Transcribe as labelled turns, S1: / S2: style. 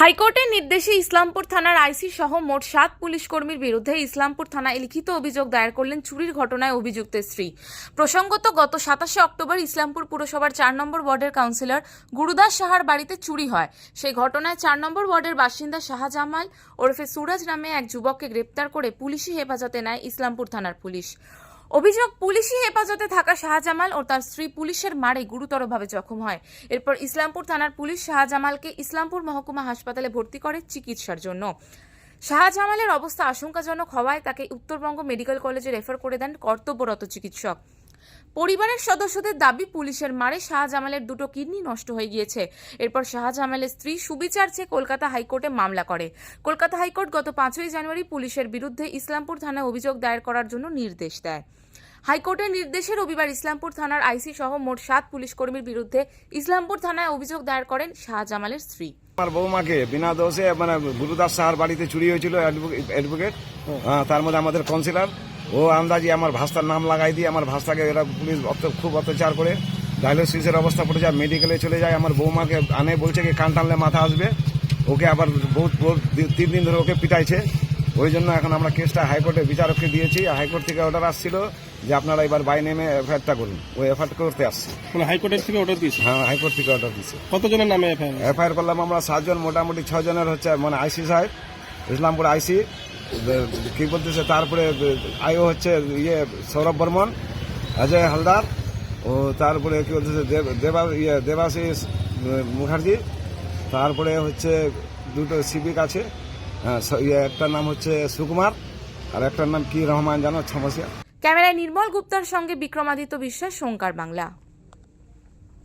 S1: হাইকোর্টের নির্দেশে ইসলামপুর থানার আইসি সহ মোট সাত পুলিশ কর্মীর বিরুদ্ধে ইসলামপুর থানায় লিখিত অভিযোগ দায়ের করলেন চুরির ঘটনায় অভিযুক্তের স্ত্রী। প্রসঙ্গত, গত সাতাশে অক্টোবর ইসলামপুর পুরসভার চার নম্বর ওয়ার্ডের কাউন্সিলর গুরুদাস সাহার বাড়িতে চুরি হয়। সেই ঘটনায় চার নম্বর ওয়ার্ডের বাসিন্দা শাহজামাল ওরফে সুরাজ নামে এক যুবককে গ্রেপ্তার করে পুলিশি হেফাজতে নেয় ইসলামপুর থানার পুলিশ। অভিযোগ, পুলিশি হেফাজতে থাকা শাহজামাল ও তার স্ত্রী পুলিশের মারে গুরুতরভাবে জখম হয়। এরপর ইসলামপুর থানার পুলিশ শাহজামালকে ইসলামপুর মহকুমা হাসপাতালে ভর্তি করে চিকিৎসার জন্য। শাহজামালের অবস্থা আশঙ্কাজনক হওয়ায় তাকে উত্তরবঙ্গ মেডিকেল কলেজে রেফার করে দেন কর্তব্যরত চিকিৎসক। পরিবারের সদস্যদের দাবি, পুলিশের মারে শাহজামালের দুটো কিডনি নষ্ট হয়ে গিয়েছে। এরপর শাহজামালের স্ত্রী সুবিচার চেয়ে কলকাতা হাইকোর্টে মামলা করে। কলকাতা হাইকোর্ট গত পাঁচই জানুয়ারি পুলিশের বিরুদ্ধে ইসলামপুর থানায় অভিযোগ দায়ের করার জন্য নির্দেশ দেয়। হাইকোর্টের নির্দেশে রবিবার ইসলামপুর থানার আইসি সহ মোট সাত পুলিশ কর্মীর বিরুদ্ধে ইসলামপুর থানায় অভিযোগ দায়ের করেন শাহজামালের স্ত্রী।
S2: আমার বৌমাকে বিনা দোষে মানে গুরুদাস সাহার বাড়িতে চুরি হয়েছিল অ্যাডভোকেট তার মধ্যে আমাদের কাউন্সিলর ও আন্দাজি আমার ভাস্তার নাম লাগাই দিয়ে আমার ভাস্তাকে এরা পুলিশ খুব অত্যাচার করে। ডায়ালিসিসের অবস্থা পড়ে যায় মেডিকেলে চলে যায়। আমার বৌমাকে আনে, বলছে কি, কান টানলে মাথা আসবে। ওকে আবার বহুত, তিন দিন ধরে ওকে পিটাইছে। ওই জন্য এখন আমরা কেসটা হাইকোর্টে বিচারককে দিয়েছি হাইকোর্ট থেকে অর্ডার আসছিল যে আপনারা এবার বাই নেমে এফআইআরটা করুন। ওই এফআইআর করতে আসছে।
S3: মানে হাইকোর্টের থেকে অর্ডার দিয়েছে?
S2: হ্যাঁ হাইকোর্ট থেকে অর্ডার দিচ্ছে
S3: কতজনের নামে এফআইআর
S2: এফআইআর করলাম আমরা সাতজন মোটামুটি ছজনের হচ্ছে মানে আইসি সাহেব ইসলামপুর আইসি কি বলতেছে তারপরে আইও হচ্ছে ইয়ে সৌরভ বর্মন অজয় হালদার ও তারপরে কি বলতেছে দেব- দেবা ইয়ে দেবাশিস মুখার্জি তারপরে হচ্ছে দুটো সিভিক আছে হ্যাঁ, ইয়ে একটার নাম হচ্ছে সুকুমার আর একটার নাম কি রহমান জানো ছমসিয়া।
S1: ক্যামেরায় নির্মল গুপ্তার সঙ্গে বিক্রমাদিত্য বিশ্বাস সংকার বাংলা।